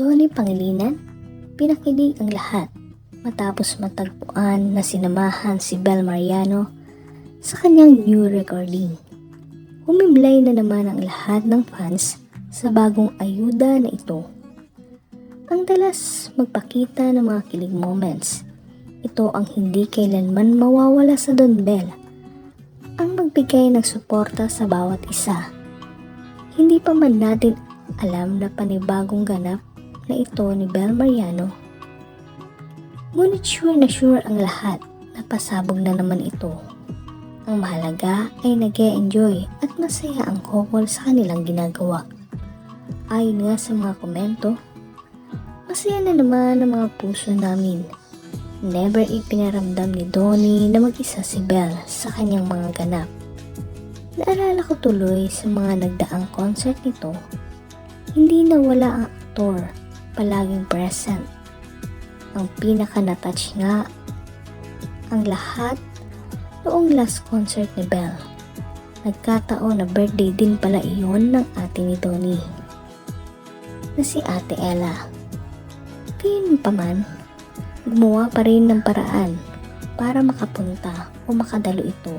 Donnie Pangilinan, pinakilig ang lahat matapos matagpuan na sinamahan si Bel Mariano sa kanyang new recording. Humimlay na naman ang lahat ng fans sa bagong ayuda na ito. Ang dalas magpakita ng mga kilig moments. Ito ang hindi kailanman mawawala sa Don Bell. Ang magbigay ng suporta sa bawat isa. Hindi pa man natin alam na panibagong ganap na ito ni Bel Mariano. Ngunit sure na sure ang lahat na pasabog na naman ito. Ang mahalaga ay nag enjoy at masaya ang couple sa kanilang ginagawa. Ayon nga sa mga komento, masaya na naman ang mga puso namin. Never ipinaramdam ni Donnie na mag-isa si Belle sa kanyang mga ganap. Naalala ko tuloy sa mga nagdaang concert nito, hindi na wala ang aktor, palaging present. Ang pinaka na-touch nga, ang lahat noong last concert ni Belle. Nagkataon na birthday din pala iyon ng ate ni Donnie, na si ate Ella. Gayun pa man, gumawa pa rin ng paraan para makapunta o makadalo ito.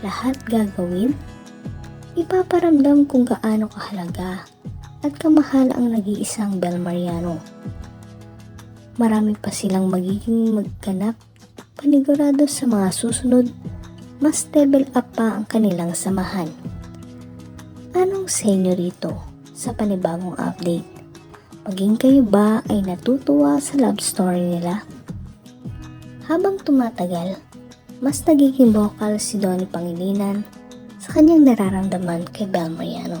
Lahat gagawin, ipaparamdam kung gaano kahalaga at kamahal ang nag-iisang Bel Mariano. Marami pa silang magiging magganap panigurado sa mga susunod, mas level up pa ang kanilang samahan. Anong sa inyo rito sa panibagong update? Maging kayo ba ay natutuwa sa love story nila? Habang tumatagal, mas nagiging vocal si Donnie Pangilinan sa kanyang nararamdaman kay Bel Mariano.